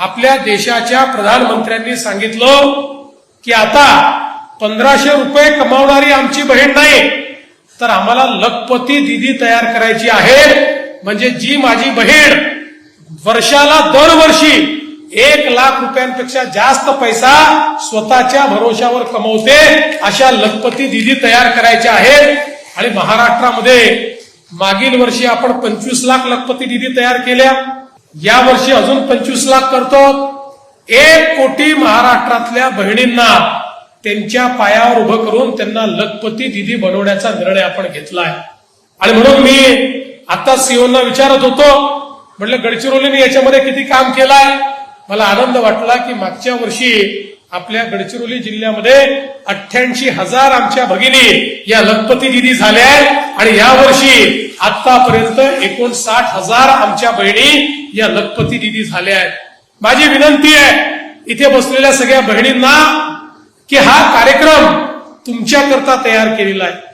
आपल्या देशाच्या प्रधानमंत्र्यांनी सांगितलं की आता पंधराशे रुपये कमावणारी आमची बहीण नाही तर आम्हाला लखपती दिदी तयार करायची आहे. म्हणजे जी माझी बहीण वर्षाला दरवर्षी एक लाख रुपयांपेक्षा जास्त पैसा स्वतःच्या भरोशावर कमवते अशा लखपती दिदी तयार करायच्या आहेत. आणि महाराष्ट्रामध्ये मागील वर्षी आपण पंचवीस लाख लखपती दिदी तयार केल्या. या वर्षी अजून पंचवीस लाख करतो. एक कोटी महाराष्ट्रातल्या बहिणींना त्यांच्या पायावर उभं करून त्यांना लखपती दिदी बनवण्याचा निर्णय आपण घेतलाय. आणि म्हणून मी आता सीओना विचारत होतो. म्हटलं गडचिरोलीने याच्यामध्ये किती काम केलंय? मला आनंद वाटला की मागच्या वर्षी आपल्या गडचिरोली जिल्ह्यामध्ये अठ्ठ्याऐंशी हजार आमच्या भगिनी या लखपती दिदी झाल्या आणि या वर्षी आतापर्यंत एकोणसाठ हजार आमच्या बहिणी या लखपती दिदी झाल्या आहेत. माझी विनंती आहे इथे बसलेल्या सगळ्या बहिणींना की हा कार्यक्रम तुमच्याकरता तयार केलेला आहे.